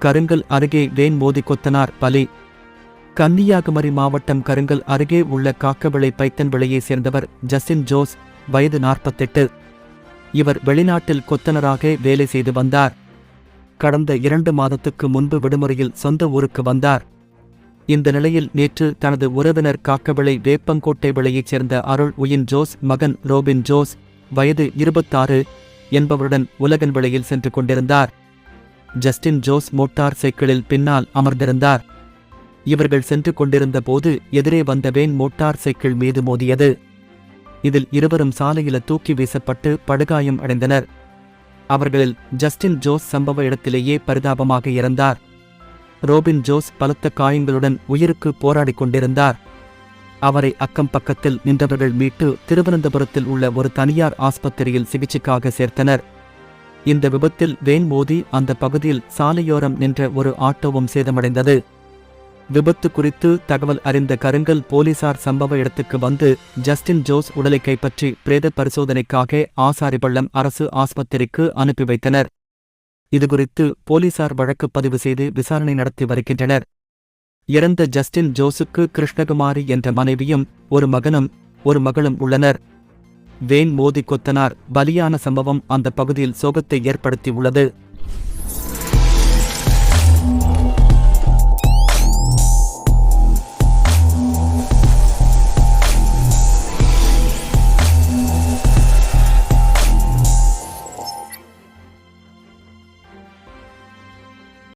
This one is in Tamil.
கருங்கல் அருகே வேன் மோதி கொத்தனார் பலி. கன்னியாகுமரி மாவட்டம் கருங்கல் அருகே உள்ள காக்கவிளை பைத்தன்விளையைச் சேர்ந்தவர் ஜஸ்டின் ஜோஸ் வயது நாற்பத்தெட்டு. இவர் வெளிநாட்டில் கொத்தனராக வேலை செய்து வந்தார். கடந்த இரண்டு மாதத்துக்கு முன்பு விடுமுறையில் சொந்த ஊருக்கு வந்தார். இந்த நிலையில் நேற்று தனது உறவினர் காக்கவிளை வேப்பங்கோட்டை விளையைச் சேர்ந்த அருள் உயின் ஜோஸ் மகன் ரோபின் ஜோஸ் வயது இருபத்தாறு என்பவருடன் உலகன் விளையில் சென்று கொண்டிருந்தார். ஜஸ்டின் ஜோஸ் மோட்டார் சைக்கிளில் பின்னால் அமர்ந்திருந்தார். இவர்கள் சென்று கொண்டிருந்த போது எதிரே வந்த வேன் மோட்டார் சைக்கிள் மீது மோதியது. இதில் இருவரும் சாலையில தூக்கி வீசப்பட்டு படுகாயம் அடைந்தனர். அவர்களில் ஜஸ்டின் ஜோஸ் சம்பவ இடத்திலேயே பரிதாபமாக இறந்தார். ரோபின் ஜோஸ் பலத்த காயங்களுடன் உயிருக்கு போராடிக் கொண்டிருந்தார். அவரை அக்கம் பக்கத்தில் நின்றவர்கள் மீட்டு திருவனந்தபுரத்தில் உள்ள ஒரு தனியார் ஆஸ்பத்திரியில் சிகிச்சைக்காக சேர்த்தனர். இந்த விபத்தில் வேன் மோதி அந்த பகுதியில் சாலையோரம் நின்ற ஒரு ஆட்டோவும் சேதமடைந்தது. விபத்து குறித்து தகவல் அறிந்த கருங்கல் போலீசார் சம்பவ இடத்துக்கு வந்து ஜஸ்டின் ஜோஸ் உடலை கைப்பற்றி பிரேத பரிசோதனைக்காக ஆசாரிபள்ளம் அரசு ஆஸ்பத்திரிக்கு அனுப்பி வைத்தனர். இதுகுறித்து போலீசார் வழக்கு பதிவு செய்து விசாரணை நடத்தி வருகின்றனர். இறந்த ஜஸ்டின் ஜோஸுக்கு கிருஷ்ணகுமாரி என்ற மனைவியும் ஒரு மகனும் ஒரு மகளும் உள்ளனர். வேன் மோதி கொத்தனார். பலியான சம்பவம் அந்த பகுதியில் சோகத்தை ஏற்படுத்தியுள்ளது.